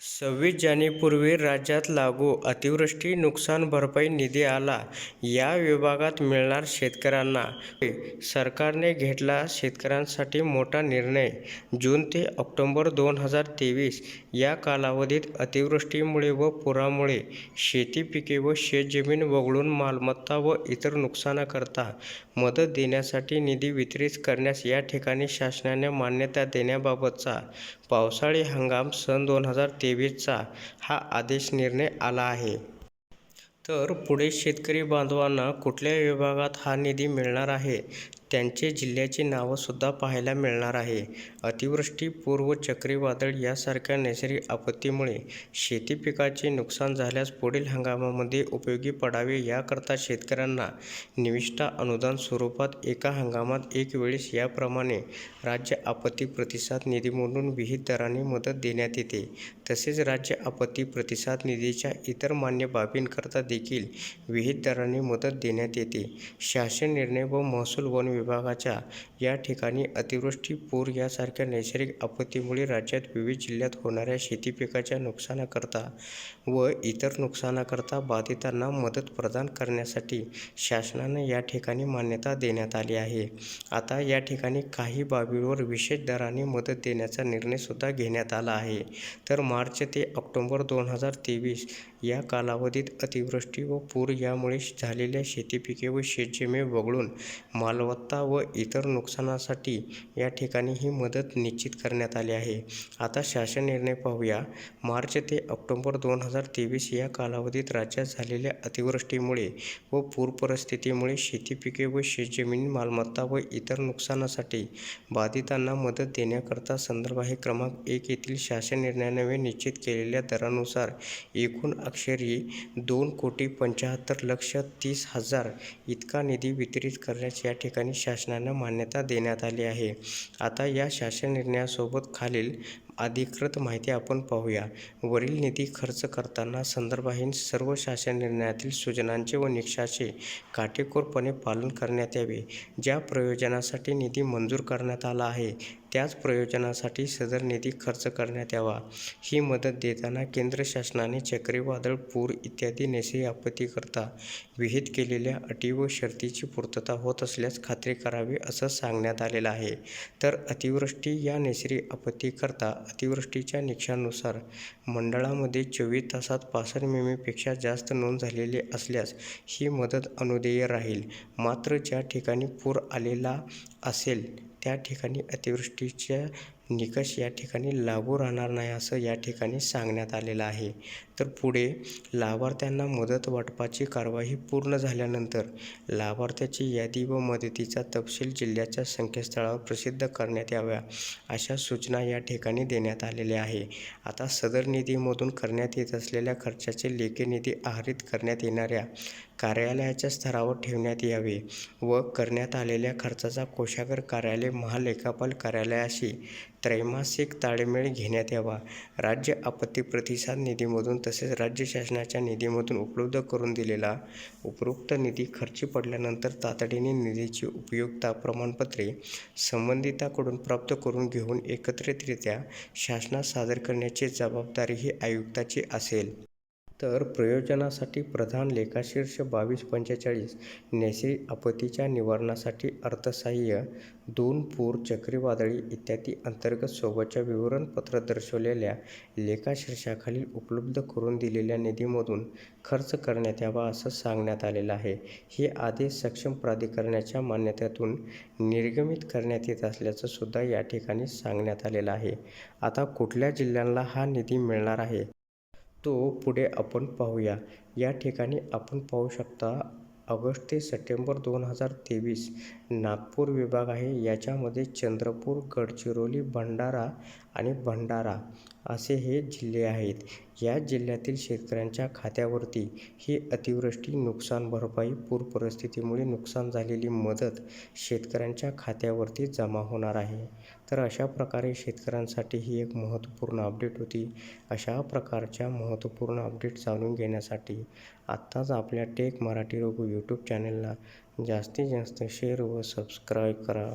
सव्वीस जानेपूर्वी राज्यात लागू अतिवृष्टी नुकसान भरपाई निधी आला. या विभागात मिळणार शेतकऱ्यांना. सरकारने घेतला शेतकऱ्यांसाठी मोठा निर्णय. जून ते ऑक्टोंबर दोन हजार तेवीस या कालावधीत अतिवृष्टीमुळे व पुरामुळे शेती पिके व शेतजमीन वगळून मालमत्ता व इतर नुकसानाकरता मदत देण्यासाठी निधी वितरित करण्यास या ठिकाणी शासनाने मान्यता देण्याबाबतचा पावसाळी हंगाम सन दोन हजार तेवीसचा हा आदेश निर्णय आला आहे. तर पुढे शेतकरी बांधवांना कुठल्या विभागात हा निधी मिळणार आहे? त्यांचे जिल्ह्याची नावंसुद्धा पाहायला मिळणार आहे. अतिवृष्टी पूर व चक्रीवादळ यासारख्या नैसर्गिक आपत्तीमुळे शेती पिकाचे नुकसान झाल्यास पुढील हंगामामध्ये उपयोगी पडावे याकरता शेतकऱ्यांना निविष्ठा अनुदान स्वरूपात एका हंगामात एक वेळेस याप्रमाणे राज्य आपत्ती प्रतिसाद निधीमधून विहित दराने मदत देण्यात येते. तसेच राज्य आपत्ती प्रतिसाद निधीच्या इतर मान्य बाबींकरता देखील विहित दराने मदत देण्यात येते. शासन निर्णय व महसूल वन विभागाच्या या ठिकाणी अतिवृष्टी पूर यासारख्या नैसर्गिक आपत्तीमुळे राज्यात विविध जिल्ह्यात होणाऱ्या शेती पिकाच्या नुकसानाकरता व इतर नुकसानाकरता बाधितांना मदत प्रदान करण्यासाठी शासनानं या ठिकाणी मान्यता देण्यात आली आहे. आता या ठिकाणी काही बाबींवर विशेष दराने मदत देण्याचा निर्णयसुद्धा घेण्यात आला आहे. तर मार्च ते ऑक्टोबर दोन हजार तेवीस या कालावधीत अतिवृष्टी व पूर यामुळे झालेल्या शेतीपिके व शेतजमीन वगळून मालमत्ता व इतर नुकसानासाठी या ठिकाणी ही मदत निश्चित करण्यात आली आहे. आता शासन निर्णय पाहूया. मार्च ते ऑक्टोबर दोन हजार तेवीस या कालावधीत राज्यात झालेल्या अतिवृष्टीमुळे व पूर परिस्थितीमुळे शेतीपिके व शेतजमीन मालमत्ता व इतर नुकसानासाठी बाधितांना मदत देण्याकरता संदर्भ आहे. क्रमांक एक येथील शासन निर्णयाने निश्चित केलेल्या दरानुसार एकूण अक्षरी दोन कोटी पंच्याहत्तर लक्ष तीस हजार इतका निधी वितरित करण्यास या ठिकाणी शासनानं मान्यता देण्यात आली आहे. आता या शासन निर्णयासोबत खालील अधिकृत माहिती आपण पाहूया. वरील निधी खर्च करताना संदर्भाहीन सर्व शासन निर्णयातील सूचनांचे व निकषाचे काटेकोरपणे पालन करण्यात यावे. ज्या प्रयोजनासाठी निधी मंजूर करण्यात आला आहे त्याच प्रयोजनासाठी सदर निधी खर्च करण्यात यावा. ही मदत देताना केंद्र शासनाने चक्रीवादळ पूर इत्यादी नैसर्गिक आपत्तीकरता विहित केलेल्या अटी व शर्तीची पूर्तता होत असल्यास खात्री करावी असं सांगण्यात आलेलं आहे. तर अतिवृष्टी या नैसर्गिक आपत्तीकरता अतिवृष्टीच्या निकषानुसार मंडळामध्ये चोवीस तासात पासष्ट मिमीपेक्षा जास्त नोंद झालेली असल्यास ही मदत अनुदेय राहील. मात्र ज्या ठिकाणी पूर आलेला असेल त्या ठिकाणी अतिवृष्टीच्या निकष या ठिकाणी लागू राहणार नाही असं या ठिकाणी सांगण्यात आलेलं आहे. तर पुढे लाभार्थ्यांना मदत वाटपाची कारवाई पूर्ण झाल्यानंतर लाभार्थ्याची यादी व मदतीचा तपशील जिल्ह्याच्या संकेतस्थळावर प्रसिद्ध करण्यात याव्या अशा सूचना या ठिकाणी देण्यात आलेल्या आहे. आता सदर निधीमधून करण्यात येत असलेल्या खर्चाचे लेखी निधी आहरित करण्यात येणाऱ्या कार्यालयाच्या स्तरावर ठेवण्यात यावे व करण्यात आलेल्या खर्चाचा कोशागर कार्यालय महालेखापाल कार्यालयाशी त्रैमासिक ताळमेळ घेण्यात यावा. राज्य आपत्ती प्रतिसाद निधीमधून तसेच राज्य शासनाच्या निधीमधून उपलब्ध करून दिलेला उपरोक्त निधी खर्ची पडल्यानंतर तातडीने निधीची उपयुक्तता प्रमाणपत्रे संबंधिताकडून प्राप्त करून घेऊन एकत्रितरित्या शासनात सादर करण्याची जबाबदारी ही आयुक्ताची असेल. तर प्रयोजनासाठी प्रधान लेखाशीर्ष बावीस पंचेचाळीस नैसर्गिक आपत्तीच्या निवारणासाठी अर्थसहाय्य दोन पूर चक्रीवादळी इत्यादी अंतर्गत सोबतच्या विवरणपत्र दर्शवलेल्या लेखाशीर्षाखालील उपलब्ध करून दिलेल्या निधीमधून खर्च करण्यात यावा असं सांगण्यात आलेलं आहे. हे आदेश सक्षम प्राधिकरणाच्या मान्यतेतून निर्गमित करण्यात येत असल्याचं सुद्धा या ठिकाणी सांगण्यात आलेलं आहे. आता कुठल्या जिल्ह्यांना हा निधी मिळणार आहे? तो पुढे आपण पाहूया. या ठिकाणी आपण पाहू शकता ऑगस्ट ते सप्टेंबर दोन हजार तेवीस नागपूर विभाग आहे. याच्यामध्ये चंद्रपूर गडचिरोली भंडारा आणि भंडारा. असे हे जिल्हे आहेत. या जिल्ह्यातील शेतकऱ्यांच्या खात्यावरती ही अतिवृष्टी नुकसान भरपाई पूर परिस्थितीमुळे नुकसान झालेली मदत शेतकऱ्यांच्या खात्यावरती जमा होणार आहे. तर अशा प्रकारे शेतकऱ्यांसाठी ही एक महत्त्वपूर्ण अपडेट होती. अशा प्रकारच्या महत्त्वपूर्ण अपडेट जाणून घेण्यासाठी आत्ताच आपल्या टेक मराठी रघु यूट्यूब चॅनलला जास्तीत जास्त शेअर व सबस्क्राईब करा.